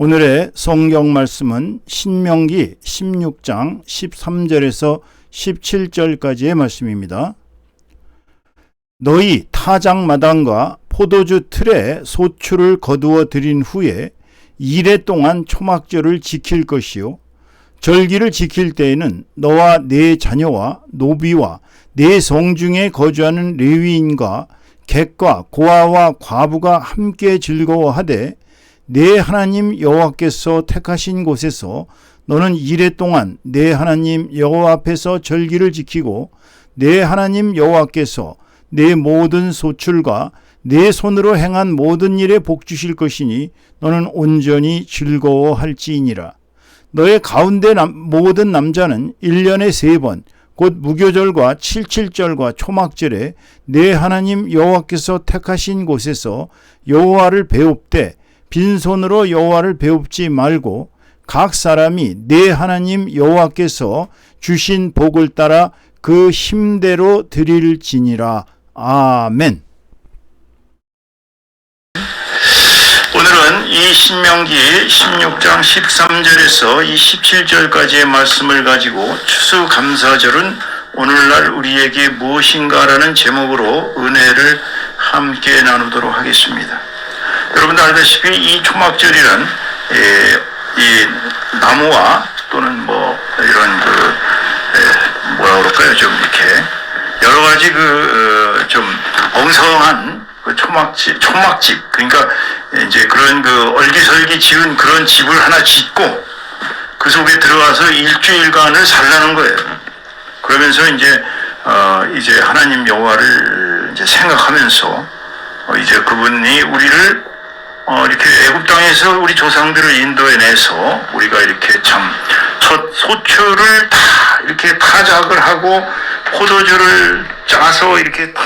오늘의 성경 말씀은 신명기 16장 13절에서 17절까지의 말씀입니다. 너희 타작 마당과 포도주 틀에 소출을 거두어 들인 후에 이래 동안 초막절을 지킬 것이요 절기를 지킬 때에는 너와 네 자녀와 노비와 네 성중에 거주하는 레위인과 객과 고아와 과부가 함께 즐거워하되 내 하나님 여호와께서 택하신 곳에서 너는 이래 동안 내 하나님 여호와 앞에서 절기를 지키고 내 하나님 여호와께서 내 모든 소출과 내 손으로 행한 모든 일에 복 주실 것이니 너는 온전히 즐거워할지이니라. 너의 가운데 남, 모든 남자는 1년에 세 번, 곧 무교절과 칠칠절과 초막절에 내 하나님 여호와께서 택하신 곳에서 여호와를 배웁되 빈손으로 여호와를 배웁지 말고 각 사람이 내 하나님 여호와께서 주신 복을 따라 그 힘대로 드릴지니라. 아멘. 오늘은 이 신명기 16장 13절에서 이 17절까지의 말씀을 가지고 추수감사절은 오늘날 우리에게 무엇인가라는 제목으로 은혜를 함께 나누도록 하겠습니다. 여러분들 알다시피 이 초막절이란 에, 이 나무와 또는 뭐 이런 그 에, 뭐라 그럴까요 좀 이렇게 여러 가지 그좀 엉성한 그 초막집 초막집 그러니까 이제 그런 그 얼기설기 지은 그런 집을 하나 짓고 그 속에 들어가서 일주일간을 살라는 거예요. 그러면서 이제 어 이제 하나님 여호와를 이제 생각하면서 어 이제 그분이 우리를 어, 이렇게 애굽 땅에서 우리 조상들을 인도해내서 우리가 이렇게 참 첫 소출을 다 이렇게 타작을 하고 포도주를 짜서 이렇게 다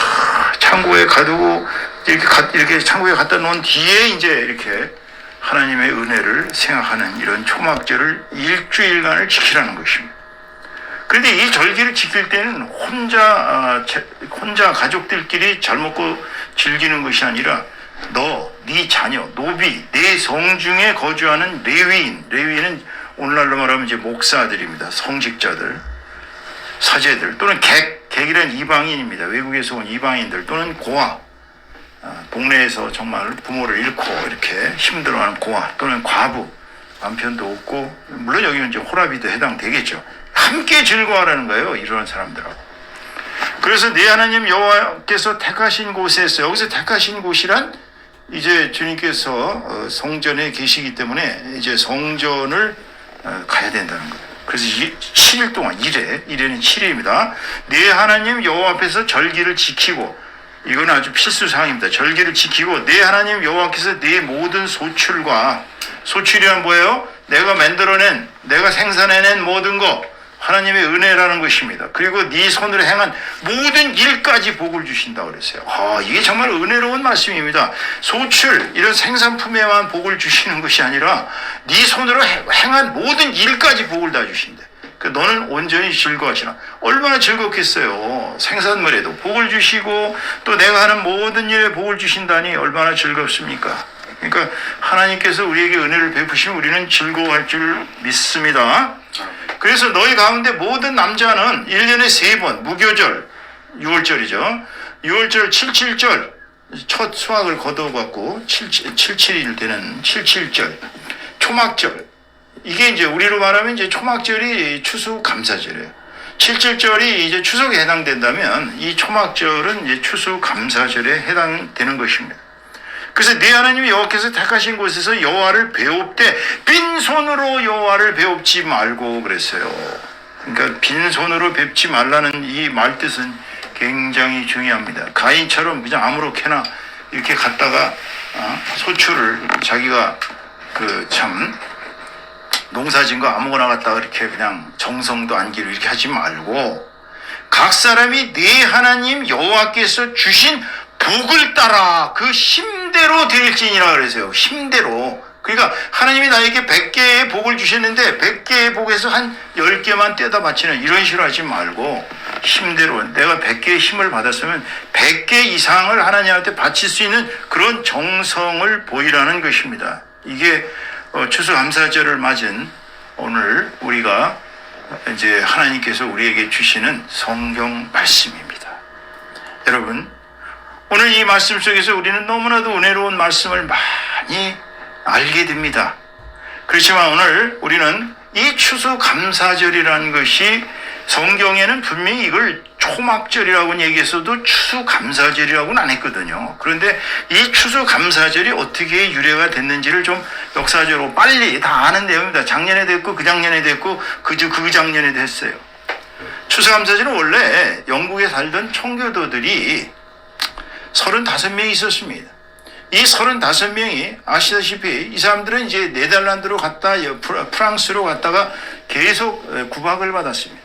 창고에 가두고 이렇게 가, 이렇게 창고에 갖다 놓은 뒤에 이제 이렇게 하나님의 은혜를 생각하는 이런 초막절을 일주일간을 지키라는 것입니다. 그런데 이 절기를 지킬 때는 혼자 아, 혼자 가족들끼리 잘 먹고 즐기는 것이 아니라 너, 네 자녀, 노비, 네 성중에 거주하는 레위인, 레위인은 오늘날로 말하면 이제 목사들입니다. 성직자들, 사제들 또는 객, 객이란 이방인입니다. 외국에서 온 이방인들 또는 고아, 아, 동네에서 정말 부모를 잃고 이렇게 힘들어하는 고아 또는 과부, 남편도 없고 물론 여기는 이제 호라비도 해당되겠죠. 함께 즐거워하라는 거예요. 이런 사람들하고. 그래서 내 하나님 여호와께서 택하신 곳에서 여기서 택하신 곳이란 이제 주님께서 어, 성전에 계시기 때문에 이제 성전을 어, 가야 된다는 거예요. 그래서 7일 동안 1회, 1회는 7일입니다. 내 하나님 여호와 앞에서 절기를 지키고 이건 아주 필수 사항입니다. 절기를 지키고 내 하나님 여호와께서 내 모든 소출과 소출이란 뭐예요? 내가 만들어낸, 내가 생산해낸 모든 것 하나님의 은혜라는 것입니다. 그리고 네 손으로 행한 모든 일까지 복을 주신다 그랬어요. 아, 이게 정말 은혜로운 말씀입니다. 소출 이런 생산품에만 복을 주시는 것이 아니라 네 손으로 행한 모든 일까지 복을 다 주신대. 그 너는 온전히 즐거워하시나 얼마나 즐겁겠어요. 생산물에도 복을 주시고 또 내가 하는 모든 일에 복을 주신다니 얼마나 즐겁습니까? 그러니까 하나님께서 우리에게 은혜를 베푸시면 우리는 즐거워할 줄 믿습니다. 그래서 너희 가운데 모든 남자는 1년에 세 번, 무교절, 6월절이죠. 6월절, 77절, 첫 수확을 거둬갖고 77일 되는 77절, 초막절. 이게 이제 우리로 말하면 이제 초막절이 추수 감사절이에요. 77절이 이제 추석에 해당된다면 이 초막절은 이제 추수 감사절에 해당되는 것입니다. 그래서 네 하나님이 여호와께서 택하신 곳에서 여호와를 배웁되 빈손으로 여호와를 배웁지 말고 그랬어요. 그러니까 빈손으로 뵙지 말라는 이 말뜻은 굉장히 중요합니다. 가인처럼 그냥 아무렇게나 이렇게 갔다가 어, 소출을 자기가 그 참 농사진 거 아무거나 갖다가 이렇게 그냥 정성도 안기로 이렇게 하지 말고 각 사람이 네 하나님 여호와께서 주신 복을 따라 그 힘대로 될지니라 그러세요. 힘대로. 그러니까 하나님이 나에게 100개의 복을 주셨는데 100개의 복에서 한 10개만 떼다 바치는 이런 식으로 하지 말고 힘대로 내가 100개의 힘을 받았으면 100개 이상을 하나님한테 바칠 수 있는 그런 정성을 보이라는 것입니다. 이게 어, 추수감사절을 맞은 오늘 우리가 이제 하나님께서 우리에게 주시는 성경 말씀입니다. 여러분, 오늘 이 말씀 속에서 우리는 너무나도 은혜로운 말씀을 많이 알게 됩니다. 그렇지만 오늘 우리는 이 추수감사절이라는 것이 성경에는 분명히 이걸 초막절이라고 얘기했어도 추수감사절이라고는 안 했거든요. 그런데 이 추수감사절이 어떻게 유래가 됐는지를 좀 역사적으로 빨리 다 아는 내용입니다. 작년에 됐고 그 작년에 됐고 그저 그 작년에 됐어요. 추수감사절은 원래 영국에 살던 청교도들이 35명이 있었습니다. 이 35명이 아시다시피 이 사람들은 이제 네덜란드로 갔다 프랑스로 갔다가 계속 구박을 받았습니다.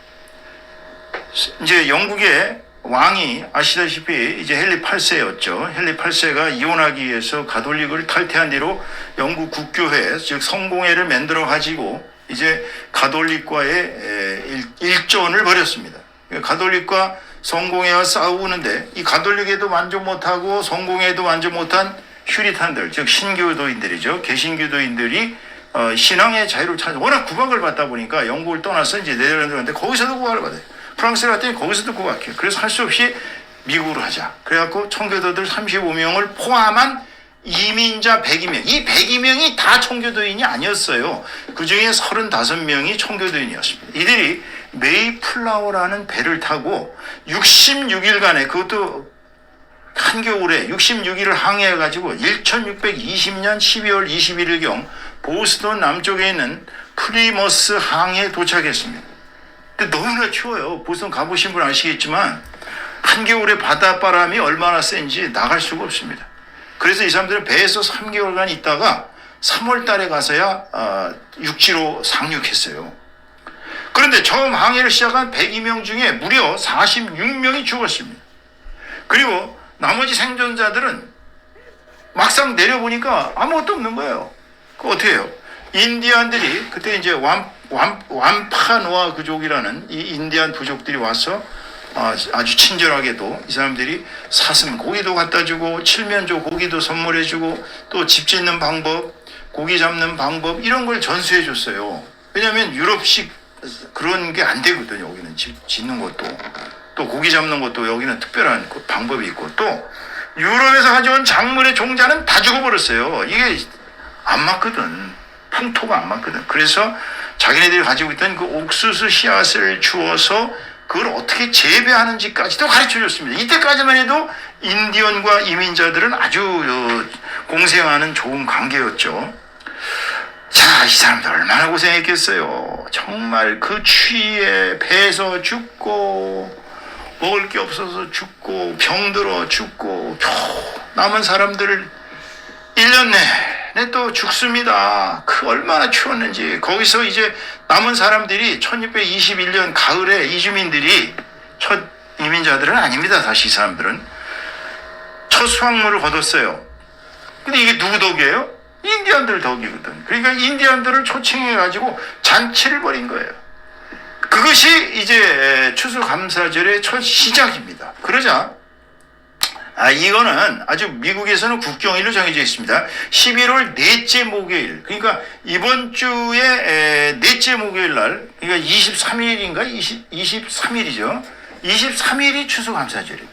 이제 영국의 왕이 아시다시피 이제 헨리 8세였죠. 헨리 8세가 이혼하기 위해서 가톨릭을 탈퇴한 뒤로 영국 국교회 즉 성공회를 만들어 가지고 이제 가톨릭과의 일전을 벌였습니다. 가톨릭과 성공회와 싸우는데 이 가톨릭에도 만족 못하고 성공회도 만족 못한 휴리탄들 즉 신교도인들이죠. 개신교도인들이 어, 신앙의 자유를 찾아 워낙 구박을 받다 보니까 영국을 떠나서 이제 네덜란드 갔는데 거기서도 구박을 받아요. 프랑스를 갔더니 거기서도 구박해요. 그래서 할 수 없이 미국으로 하자. 그래갖고 청교도들 35명을 포함한 이민자 102명. 이 102명이 다 청교도인이 아니었어요. 그 중에 35명이 청교도인이었습니다. 이들이 메이플라워라는 배를 타고 66일간의 그것도 한겨울에 66일을 항해해가지고 1620년 12월 21일경 보스턴 남쪽에 있는 프리머스 항에 도착했습니다. 근데 너무나 추워요. 보스턴 가보신 분 아시겠지만 한겨울에 바닷바람이 얼마나 센지 나갈 수가 없습니다. 그래서 이 사람들은 배에서 3개월간 있다가 3월 달에 가서야 어, 육지로 상륙했어요. 그런데 처음 항해를 시작한 102명 중에 무려 46명이 죽었습니다. 그리고 나머지 생존자들은 막상 내려보니까 아무것도 없는 거예요. 그 어떻게 해요? 인디안들이 그때 이제 완, 완, 완파노아 그족이라는 이 인디안 부족들이 와서 아, 아주 친절하게도 이 사람들이 사슴 고기도 갖다 주고 칠면조 고기도 선물해 주고 또 집 짓는 방법, 고기 잡는 방법 이런 걸 전수해 줬어요. 왜냐하면 유럽식 그런 게 안 되거든요. 여기는 집 짓는 것도 또 고기 잡는 것도 여기는 특별한 그 방법이 있고 또 유럽에서 가져온 작물의 종자는 다 죽어버렸어요. 이게 안 맞거든. 풍토가 안 맞거든. 그래서 자기네들이 가지고 있던 그 옥수수 씨앗을 주어서 그걸 어떻게 재배하는지까지도 가르쳐 줬습니다. 이때까지만 해도 인디언과 이민자들은 아주 어, 공생하는 좋은 관계였죠. 자, 이 사람들 얼마나 고생했겠어요. 정말 그 추위에 배에서 죽고, 먹을 게 없어서 죽고, 병들어 죽고, 남은 사람들을 1년 내내 또 죽습니다. 그 얼마나 추웠는지. 거기서 이제 남은 사람들이 1621년 가을에 이주민들이 첫 이민자들은 아닙니다. 사실 이 사람들은. 첫 수확물을 거뒀어요. 근데 이게 누구 덕이에요? 인디안들 덕이거든. 그러니까 인디안들을 초청해가지고 잔치를 벌인 거예요. 그것이 이제 추수감사절의 첫 시작입니다. 그러자 아, 이거는 아주 미국에서는 국경일로 정해져 있습니다. 11월 넷째 목요일. 그러니까 이번 주에 에, 넷째 목요일 날, 그러니까 23일인가? 20, 23일이죠. 23일이 추수감사절이에요.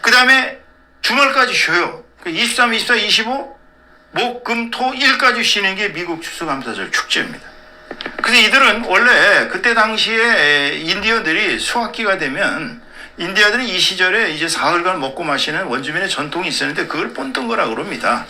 그 다음에 주말까지 쉬어요. 23, 24, 25, 목, 금, 토, 일까지 쉬는 게 미국 추수감사절 축제입니다. 근데 이들은 원래 그때 당시에 에, 인디언들이 수학기가 되면 인디아들은 이 시절에 이제 사흘간 먹고 마시는 원주민의 전통이 있었는데 그걸 뻔던 거라 그럽니다.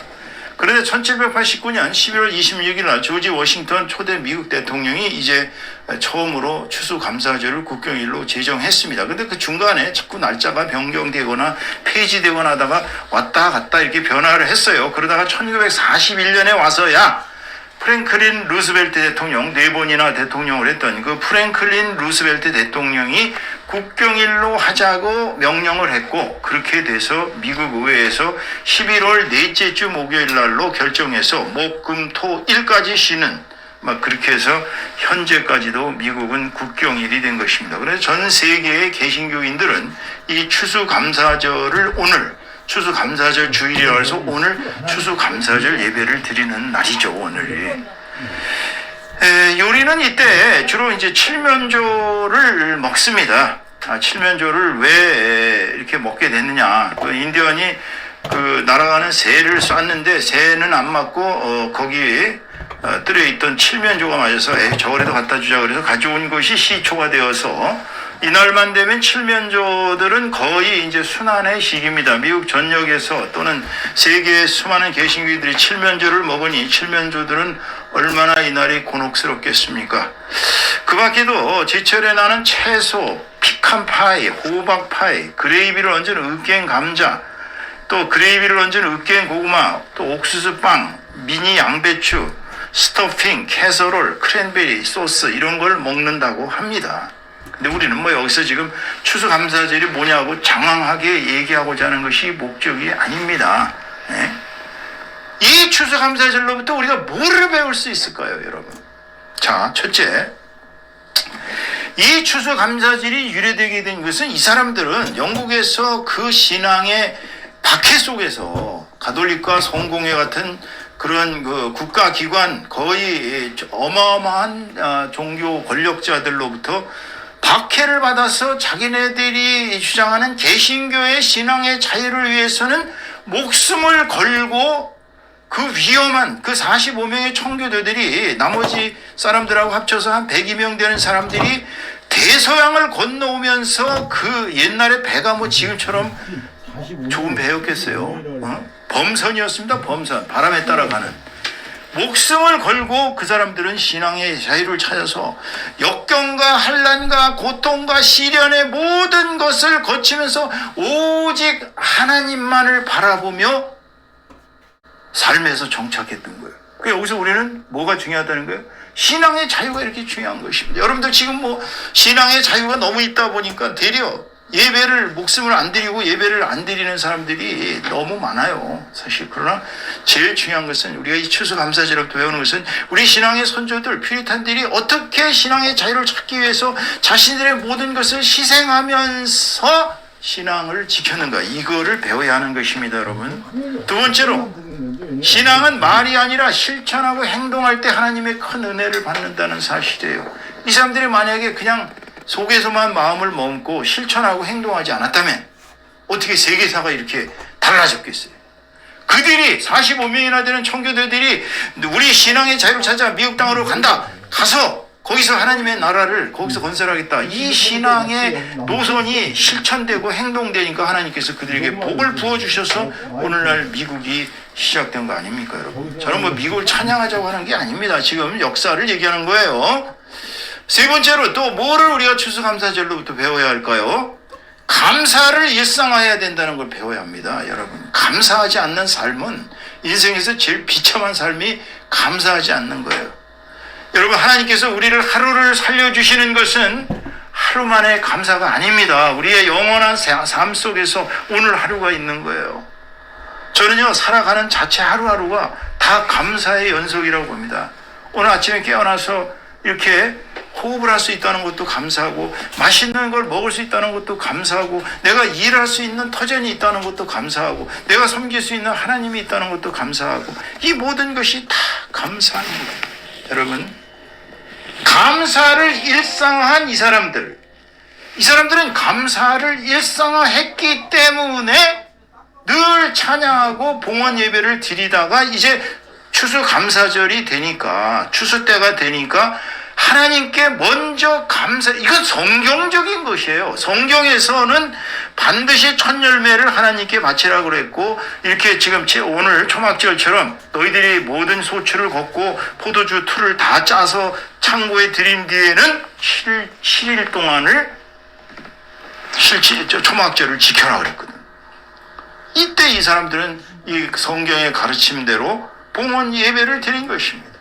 그런데 1789년 11월 26일 날 조지 워싱턴 초대 미국 대통령이 이제 처음으로 추수감사절을 국경일로 제정했습니다. 근데 그 중간에 자꾸 날짜가 변경되거나 폐지되거나 하다가 왔다 갔다 이렇게 변화를 했어요. 그러다가 1941년에 와서야 프랭클린 루스벨트 대통령 네 번이나 대통령을 했던 그 프랭클린 루스벨트 대통령이 국경일로 하자고 명령을 했고 그렇게 돼서 미국 의회에서 11월 넷째 주 목요일 날로 결정해서 목금토 일까지 쉬는 막 그렇게 해서 현재까지도 미국은 국경일이 된 것입니다. 그래서 전 세계의 개신교인들은 이 추수감사절을 오늘 추수감사절 주일이라 해서 오늘 추수감사절 예배를 드리는 날이죠 오늘이. 에, 요리는 이때 주로 이제 칠면조를 먹습니다. 아, 칠면조를 왜 이렇게 먹게 됐느냐? 그 인디언이 그 날아가는 새를 쐈는데 새는 안 맞고 어, 거기에 어, 뜰에 있던 칠면조가 맞아서 에이, 저거라도 갖다 주자 그래서 가져온 것이 시초가 되어서 이날만 되면 칠면조들은 거의 이제 순환의 시기입니다. 미국 전역에서 또는 세계의 수많은 개신교들이 칠면조를 먹으니 칠면조들은 얼마나 이날이 곤혹스럽겠습니까? 그 밖에도 제철에 나는 채소, 피칸 파이, 호박 파이, 그레이비를 얹은 으깬 감자, 또 그레이비를 얹은 으깬 고구마, 또 옥수수 빵, 미니 양배추, 스토핑, 캐서롤, 크랜베리 소스 이런 걸 먹는다고 합니다. 근데 우리는 뭐 여기서 지금 추수감사절이 뭐냐고 장황하게 얘기하고자 하는 것이 목적이 아닙니다. 예? 이 추수감사절로부터 우리가 뭐를 배울 수 있을까요, 여러분? 자, 첫째. 이 추수감사절이 유래되게 된 것은 이 사람들은 영국에서 그 신앙의 박해 속에서 가톨릭과 성공회 같은 그런 그 국가기관 거의 어마어마한 아, 종교 권력자들로부터 박해를 받아서 자기네들이 주장하는 개신교의 신앙의 자유를 위해서는 목숨을 걸고 그 위험한 그 45명의 청교도들이 나머지 사람들하고 합쳐서 한 102명 되는 사람들이 대서양을 건너오면서 그 옛날에 배가 뭐 지금처럼 좋은 배였겠어요. 어? 범선이었습니다. 범선. 바람에 따라가는. 목숨을 걸고 그 사람들은 신앙의 자유를 찾아서 역경과 한란과 고통과 시련의 모든 것을 거치면서 오직 하나님만을 바라보며 삶에서 정착했던 거예요. 그 여기서 우리는 뭐가 중요하다는 거예요? 신앙의 자유가 이렇게 중요한 것입니다. 여러분들 지금 뭐 신앙의 자유가 너무 있다 보니까 되려 예배를 목숨을 안 드리고 예배를 안 드리는 사람들이 너무 많아요. 사실 그러나 제일 중요한 것은 우리가 이 추수 감사절부터 배우는 것은 우리 신앙의 선조들 퓨리탄들이 어떻게 신앙의 자유를 찾기 위해서 자신들의 모든 것을 희생하면서 신앙을 지켰는가 이거를 배워야 하는 것입니다, 여러분. 두 번째로 신앙은 말이 아니라 실천하고 행동할 때 하나님의 큰 은혜를 받는다는 사실이에요. 이 사람들이 만약에 그냥 속에서만 마음을 먹고 실천하고 행동하지 않았다면 어떻게 세계사가 이렇게 달라졌겠어요? 그들이 45명이나 되는 청교도들이 우리 신앙의 자유를 찾아 미국 땅으로 간다. 가서 거기서 하나님의 나라를 거기서 건설하겠다. 이 신앙의 노선이 실천되고 행동되니까 하나님께서 그들에게 복을 부어 주셔서 오늘날 미국이 시작된 거 아닙니까, 여러분? 저는 뭐 미국을 찬양하자고 하는 게 아닙니다. 지금 역사를 얘기하는 거예요. 세 번째로 또 뭐를 우리가 추수감사절로부터 배워야 할까요? 감사를 일상화해야 된다는 걸 배워야 합니다, 여러분. 감사하지 않는 삶은 인생에서 제일 비참한 삶이 감사하지 않는 거예요. 여러분, 하나님께서 우리를 하루를 살려주시는 것은 하루 만에 감사가 아닙니다. 우리의 영원한 삶 속에서 오늘 하루가 있는 거예요. 저는요, 살아가는 자체 하루하루가 다 감사의 연속이라고 봅니다. 오늘 아침에 깨어나서 이렇게 호흡을 할 수 있다는 것도 감사하고 맛있는 걸 먹을 수 있다는 것도 감사하고 내가 일할 수 있는 터전이 있다는 것도 감사하고 내가 섬길 수 있는 하나님이 있다는 것도 감사하고 이 모든 것이 다 거예요. 여러분 감사를 일상화한 이 사람들 이 사람들은 감사를 일상화했기 때문에 늘 찬양하고 봉헌 예배를 드리다가 이제 추수 감사절이 되니까 추수 때가 되니까 하나님께 먼저 감사 이건 성경적인 것이에요. 성경에서는 반드시 첫 열매를 하나님께 바치라고 그랬고 이렇게 지금 제 오늘 초막절처럼 너희들이 모든 소출을 걷고 포도주 틀을 다 짜서 창고에 들인 뒤에는 7, 7일 동안을 저 초막절을 지켜라 그랬거든. 이때 이 사람들은 이 성경의 가르침대로 봉헌 예배를 드린 것입니다.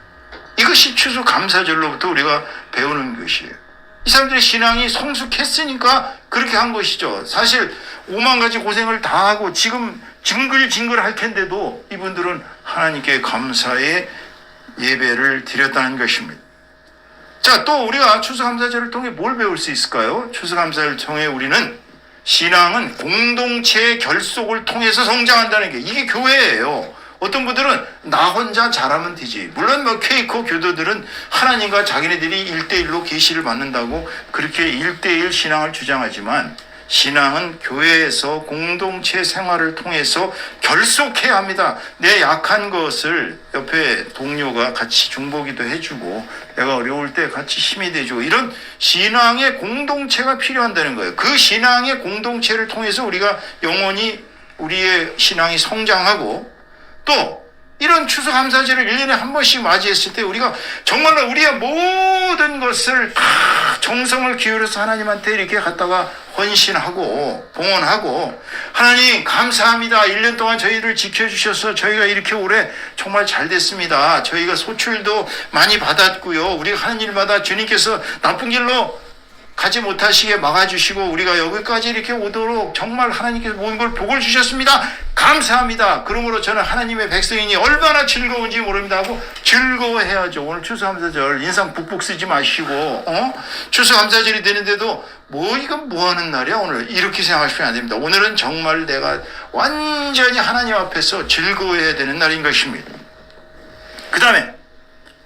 이것이 추수 감사절로부터 우리가 배우는 것이에요. 이 사람들의 신앙이 성숙했으니까 그렇게 한 것이죠. 사실 오만 가지 고생을 다 하고 지금 징글징글 할 텐데도 이분들은 하나님께 감사의 예배를 드렸다는 것입니다. 자, 또 우리가 추수감사절을 통해 뭘 배울 수 있을까요? 추수감사를 통해 우리는 신앙은 공동체의 결속을 통해서 성장한다는 게 이게 교회예요. 어떤 분들은 나 혼자 잘하면 되지. 물론 뭐 케이코 교도들은 하나님과 자기네들이 일대일로 계시를 받는다고 그렇게 일대일 신앙을 주장하지만 신앙은 교회에서 공동체 생활을 통해서 결속해야 합니다. 내 약한 것을 옆에 동료가 같이 중보기도 해주고 내가 어려울 때 같이 힘이 돼주고 이런 신앙의 공동체가 필요한다는 거예요. 그 신앙의 공동체를 통해서 우리가 영원히 우리의 신앙이 성장하고 또 이런 추수감사절을 1년에 한 번씩 맞이했을 때 우리가 정말로 우리의 모든 것을 다 정성을 기울여서 하나님한테 이렇게 갖다가 헌신하고 봉헌하고 하나님 감사합니다. 1년 동안 저희를 지켜주셔서 저희가 이렇게 올해 정말 잘 됐습니다. 저희가 소출도 많이 받았고요. 우리가 하는 일마다 주님께서 나쁜 길로 가지 못하시게 막아주시고 우리가 여기까지 이렇게 오도록 정말 하나님께서 모든 걸 복을 주셨습니다. 감사합니다. 그러므로 저는 하나님의 백성이니 얼마나 즐거운지 모릅니다 하고 즐거워해야죠. 오늘 추수감사절 인상 북북 쓰지 마시고 어? 추수감사절이 되는데도 뭐 이건 뭐 하는 날이야 오늘 이렇게 생각하시면 안 됩니다. 오늘은 정말 내가 완전히 하나님 앞에서 즐거워해야 되는 날인 것입니다. 그 다음에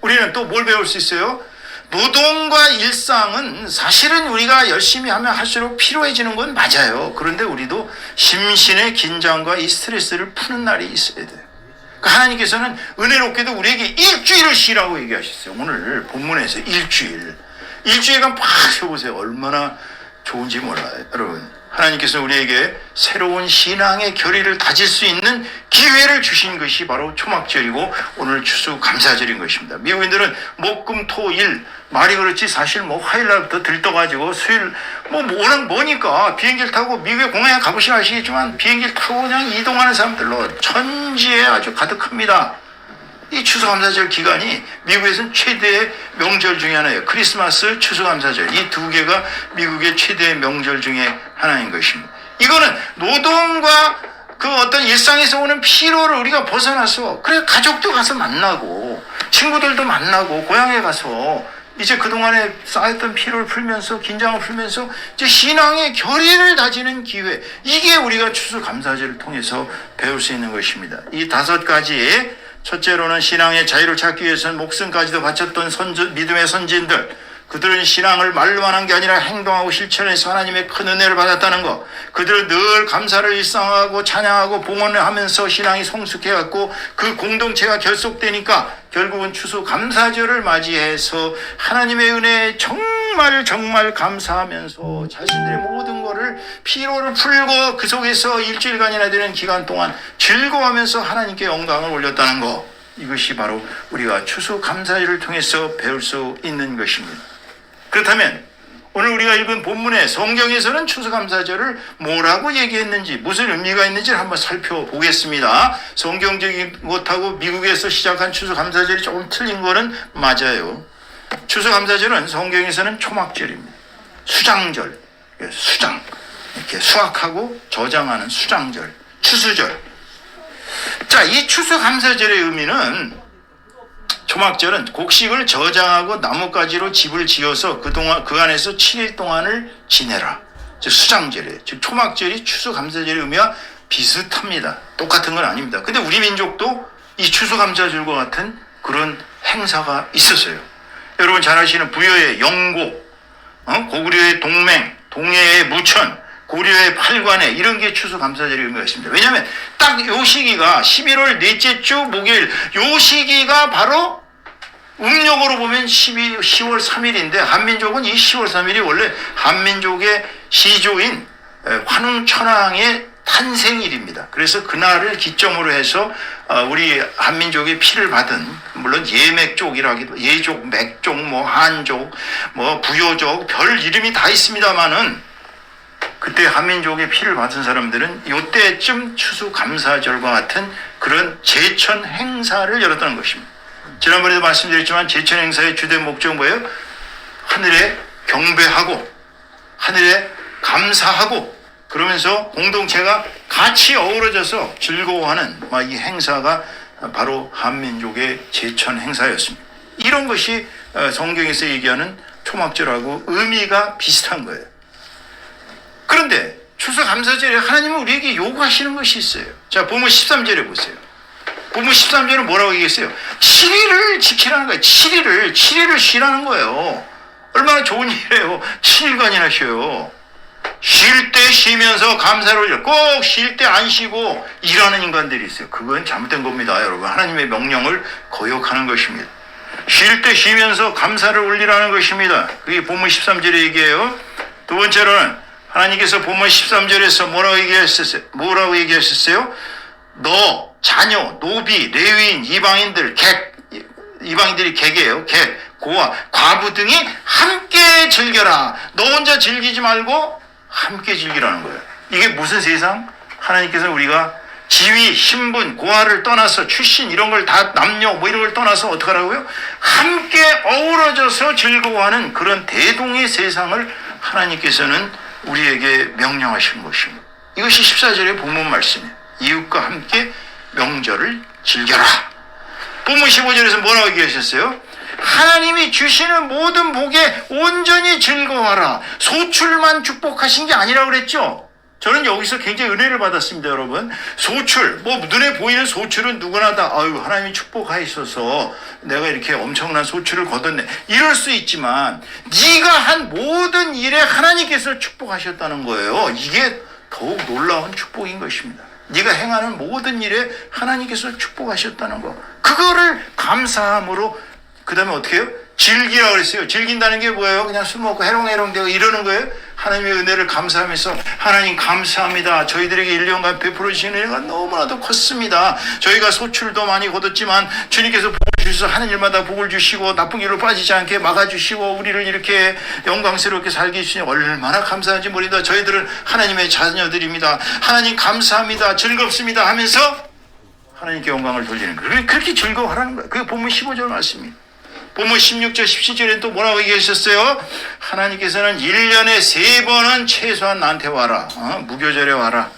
우리는 또 뭘 배울 수 있어요? 노동과 일상은 사실은 우리가 열심히 하면 할수록 피로해지는 건 맞아요. 그런데 우리도 심신의 긴장과 이 스트레스를 푸는 날이 있어야 돼요. 그러니까 하나님께서는 은혜롭게도 우리에게 일주일을 쉬라고 얘기하셨어요. 오늘 본문에서 일주일. 일주일간 팍 쉬어보세요. 얼마나 좋은지 몰라요. 여러분. 하나님께서 우리에게 새로운 신앙의 결의를 다질 수 있는 기회를 주신 것이 바로 초막절이고 오늘 추수 감사절인 것입니다. 미국인들은 목 금 토 일 말이 그렇지 사실 뭐 화요일 날부터 들떠가지고 수요일 뭐 워낙 뭐니까 비행기를 타고 미국의 공항에 가보시면 아시겠지만 비행기를 타고 그냥 이동하는 사람들로 천지에 아주 가득합니다. 이 추수감사절 기간이 미국에서는 최대의 명절 중에 하나예요. 크리스마스, 추수감사절. 이 두 개가 미국의 최대의 명절 중에 하나인 것입니다. 이거는 노동과 그 어떤 일상에서 오는 피로를 우리가 벗어나서 그래 가족도 가서 만나고 친구들도 만나고 고향에 가서 이제 그동안에 쌓였던 피로를 풀면서 긴장을 풀면서 이제 신앙의 결의를 다지는 기회 이게 우리가 추수감사절을 통해서 배울 수 있는 것입니다. 이 다섯 가지 첫째로는 신앙의 자유를 찾기 위해서는 목숨까지도 바쳤던 선주, 믿음의 선진들 그들은 신앙을 말로만 한 게 아니라 행동하고 실천해서 하나님의 큰 은혜를 받았다는 것. 그들은 늘 감사를 일상하고 찬양하고 봉헌을 하면서 신앙이 성숙해갖고 그 공동체가 결속되니까 결국은 추수 감사절을 맞이해서 하나님의 은혜에 정말 정말 감사하면서 자신들의 모든 거를 피로를 풀고 그 속에서 일주일간이나 되는 기간 동안 즐거워하면서 하나님께 영광을 올렸다는 것. 이것이 바로 우리가 추수 감사절을 통해서 배울 수 있는 것입니다. 그렇다면 오늘 우리가 읽은 본문에 성경에서는 추수감사절을 뭐라고 얘기했는지 무슨 의미가 있는지를 한번 살펴보겠습니다. 성경적인 것하고 미국에서 시작한 추수감사절이 조금 틀린 거는 맞아요. 추수감사절은 성경에서는 초막절입니다. 수장절, 예, 수장 이렇게 수확하고 저장하는 수장절, 추수절. 자, 이 추수감사절의 의미는 초막절은 곡식을 저장하고 나뭇가지로 집을 지어서 그동안 그 안에서 7일 동안을 지내라. 즉 수장절이에요. 즉 초막절이 추수감사절의 의미와 비슷합니다. 똑같은 건 아닙니다. 근데 우리 민족도 이 추수감사절과 같은 그런 행사가 있었어요. 여러분 잘 아시는 부여의 영고, 어? 고구려의 동맹, 동해의 무천, 고려의 팔관에 이런 게 추수감사절의 의미가 있습니다. 왜냐하면 딱 요 시기가 11월 넷째 주 목요일 요 시기가 바로 음력으로 보면 12, 10월 3일인데 한민족은 이 10월 3일이 원래 한민족의 시조인 에, 환웅천왕의 탄생일입니다. 그래서 그날을 기점으로 해서 어, 우리 한민족의 피를 받은 물론 예맥족이라기도 예족, 맥족, 뭐 한족, 뭐 부여족 별 이름이 다 있습니다만은 그때 한민족의 피를 받은 사람들은 이때쯤 추수감사절과 같은 그런 제천 행사를 열었다는 것입니다. 지난번에도 말씀드렸지만 제천 행사의 주된 목적은 뭐예요? 하늘에 경배하고 하늘에 감사하고 그러면서 공동체가 같이 어우러져서 즐거워하는 막이 행사가 바로 한민족의 제천 행사였습니다. 이런 것이 어, 성경에서 얘기하는 초막절하고 의미가 비슷한 거예요. 그런데 추수감사절에 하나님은 우리에게 요구하시는 것이 있어요. 자, 보면 13절에 보세요. 보면 13절은 뭐라고 얘기했어요? 7일을 지키라는 거예요. 7일을, 7일을 쉬라는 거예요. 얼마나 좋은 일이에요. 7일간이나 쉬어요. 쉴 때 쉬면서 감사를 올려. 꼭 쉴 때 안 쉬고 일하는 인간들이 있어요. 그건 잘못된 겁니다, 여러분. 하나님의 명령을 거역하는 것입니다. 쉴 때 쉬면서 감사를 올리라는 것입니다. 그게 본문 13절에 얘기해요. 두 번째로는 하나님께서 본문 13절에서 뭐라고 얘기하셨어요? 뭐라고 얘기하셨어요? 너, 자녀, 노비, 레위인, 이방인들, 객, 이방인들이 객이에요. 객, 고아, 과부 등이 함께 즐겨라. 너 혼자 즐기지 말고 함께 즐기라는 거예요. 이게 무슨 세상? 하나님께서 우리가 지위, 신분, 고아를 떠나서 출신 이런 걸 다 남녀 뭐 이런 걸 떠나서 어떻게 하라고요? 함께 어우러져서 즐거워하는 그런 대동의 세상을 하나님께서는 우리에게 명령하신 것입니다. 이것이 14절의 본문 말씀이에요. 이웃과 함께 명절을 즐겨라. 본문 15절에서 뭐라고 얘기하셨어요? 하나님이 주시는 모든 복에 온전히 즐거워하라. 소출만 축복하신 게 아니라고 그랬죠? 저는 여기서 굉장히 은혜를 받았습니다, 여러분. 소출, 뭐 눈에 보이는 소출은 누구나 다 아유 하나님이 축복하셔서 내가 이렇게 엄청난 소출을 거뒀네. 이럴 수 있지만 네가 한 모든 일에 하나님께서 축복하셨다는 거예요. 이게 더욱 놀라운 축복인 것입니다. 네가 행하는 모든 일에 하나님께서 축복하셨다는 거. 그거를 감사함으로 그다음에 어떻게 해요? 즐기라 그랬어요. 즐긴다는 게 뭐예요? 그냥 술 먹고 해롱해롱 되고 이러는 거예요? 하나님의 은혜를 감사하면서 하나님 감사합니다. 저희들에게 1년간 베풀어 주신 은혜가 너무나도 컸습니다. 저희가 소출도 많이 거뒀지만 주님께서 복을 주셔서 하는 일마다 복을 주시고 나쁜 길로 빠지지 않게 막아주시고 우리를 이렇게 영광스럽게 살게 해주시니 얼마나 감사한지 모릅니다. 저희들은 하나님의 자녀들입니다. 하나님 감사합니다. 즐겁습니다 하면서 하나님께 영광을 돌리는 거예요. 그렇게 즐거워하라는 거예요. 그게 본문 15절 말씀입니다. 본문 16절, 17절에 또 뭐라고 얘기하셨어요? 하나님께서는 1년에 세 번은 최소한 나한테 와라. 어? 무교절에 와라.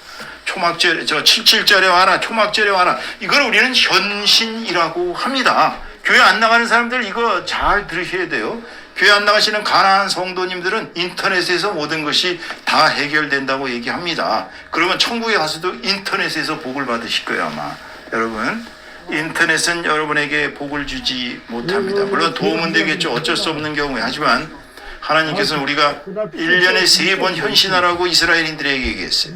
초막절, 저 77절에 와라. 초막절에 와라. 이걸 우리는 현신이라고 합니다. 교회 안 나가는 사람들 이거 잘 들으셔야 돼요. 교회 안 나가시는 가난한 성도님들은 인터넷에서 모든 것이 다 해결된다고 얘기합니다. 그러면 천국에 가서도 인터넷에서 복을 받으실 거예요, 아마. 여러분. 인터넷은 여러분에게 복을 주지 못합니다. 물론 도움은 되겠죠. 어쩔 수 없는 경우에. 하지만 하나님께서는 우리가 1년에 세 번 현신하라고 이스라엘인들에게 얘기했어요.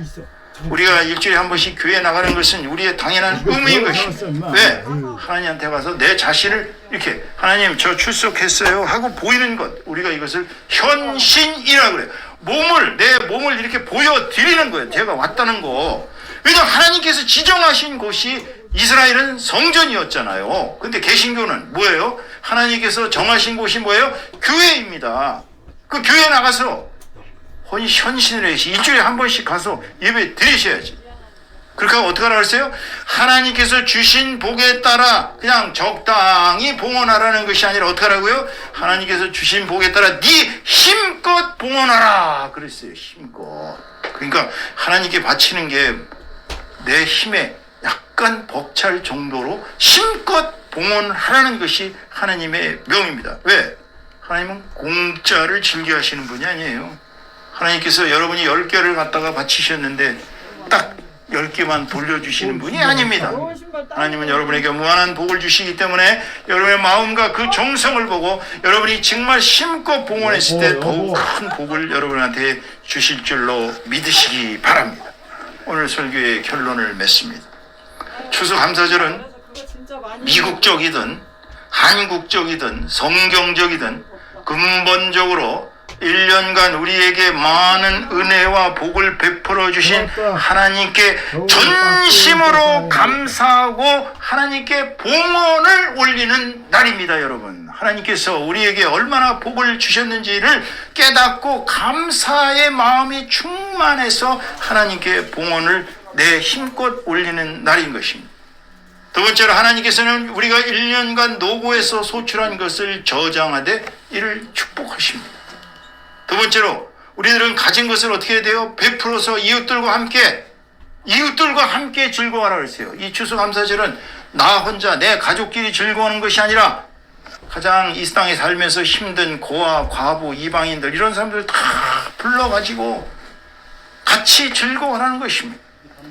우리가 일주일에 한 번씩 교회 나가는 것은 우리의 당연한 의무인 것입니다. 왜? 하나님한테 가서 내 자신을 이렇게 하나님 저 출석했어요 하고 보이는 것 우리가 이것을 현신이라고 그래요. 몸을 내 몸을 이렇게 보여드리는 거예요. 제가 왔다는 거. 왜냐하면 하나님께서 지정하신 곳이 이스라엘은 성전이었잖아요. 근데 개신교는 뭐예요? 하나님께서 정하신 곳이 뭐예요? 교회입니다. 그 교회 나가서 혼- 현신을 해서 일주일에 한 번씩 가서 예배 드리셔야지. 그렇게 하면 어떡하라 그랬어요? 하나님께서 주신 복에 따라 그냥 적당히 봉헌하라는 것이 아니라 어떡하라고요? 하나님께서 주신 복에 따라 네 힘껏 봉헌하라 그랬어요. 힘껏. 그러니까 하나님께 바치는 게 내 힘에 약간 벅찰 정도로 힘껏 봉헌하라는 것이 하나님의 명입니다. 왜? 하나님은 공짜를 즐겨 하시는 분이 아니에요. 하나님께서 여러분이 10개를 갖다가 바치셨는데 딱 10개만 돌려주시는 분이 아닙니다. 하나님은 여러분에게 무한한 복을 주시기 때문에 여러분의 마음과 그 정성을 보고 여러분이 정말 힘껏 봉헌했을 때 더욱 큰 복을 여러분한테 주실 줄로 믿으시기 바랍니다. 오늘 설교의 결론을 맺습니다. 추수감사절은 미국적이든 한국적이든 성경적이든 근본적으로 1년간 우리에게 많은 은혜와 복을 베풀어 주신 하나님께 전심으로 감사하고 하나님께 봉헌을 올리는 날입니다, 여러분. 하나님께서 우리에게 얼마나 복을 주셨는지를 깨닫고 감사의 마음이 충만해서 하나님께 봉헌을 내 힘껏 올리는 날인 것입니다. 두 번째로 하나님께서는 우리가 1년간 노고에서 소출한 것을 저장하되 이를 축복하십니다. 두 번째로 우리들은 가진 것을 어떻게 해야 돼요? 베풀어서 이웃들과 함께 이웃들과 함께 즐거워하라 그랬어요. 이 추수감사절은 나 혼자 내 가족끼리 즐거워하는 것이 아니라 가장 이 땅에 살면서 힘든 고아, 과부, 이방인들 이런 사람들 다 불러가지고 같이 즐거워하는 것입니다.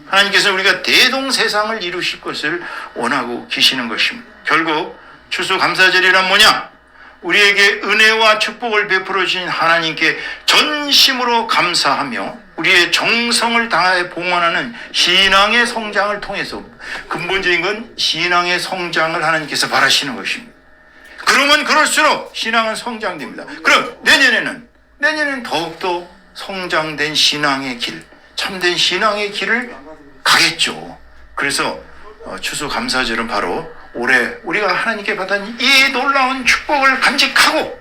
하나님께서 우리가 대동세상을 이루실 것을 원하고 계시는 것입니다. 결국 추수감사절이란 뭐냐? 우리에게 은혜와 축복을 베풀어 주신 하나님께 전심으로 감사하며 우리의 정성을 다해 봉헌하는 신앙의 성장을 통해서 근본적인 건 신앙의 성장을 하나님께서 바라시는 것입니다. 그러면 그럴수록 신앙은 성장됩니다. 그럼 내년에는 내년에는 더욱더 성장된 신앙의 길, 참된 신앙의 길을 가겠죠. 그래서 어, 추수 감사절은 바로 올해 우리가 하나님께 받은 이 놀라운 축복을 간직하고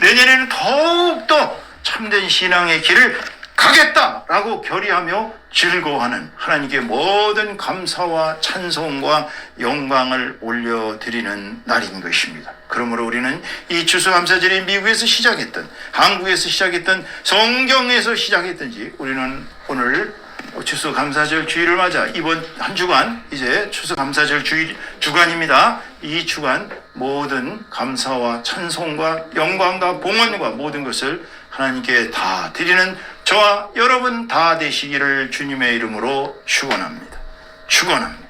내년에는 더욱더 참된 신앙의 길을 가겠다라고 결의하며 즐거워하는 하나님께 모든 감사와 찬송과 영광을 올려드리는 날인 것입니다. 그러므로 우리는 이 추수감사절이 미국에서 시작했던 한국에서 시작했던 성경에서 시작했든지 우리는 오늘 추수 감사절 주일을 맞아 이번 한 주간 이제 추수 감사절 주일 주간입니다. 이 주간 모든 감사와 찬송과 영광과 봉헌과 모든 것을 하나님께 다 드리는 저와 여러분 다 되시기를 주님의 이름으로 축원합니다. 축원합니다.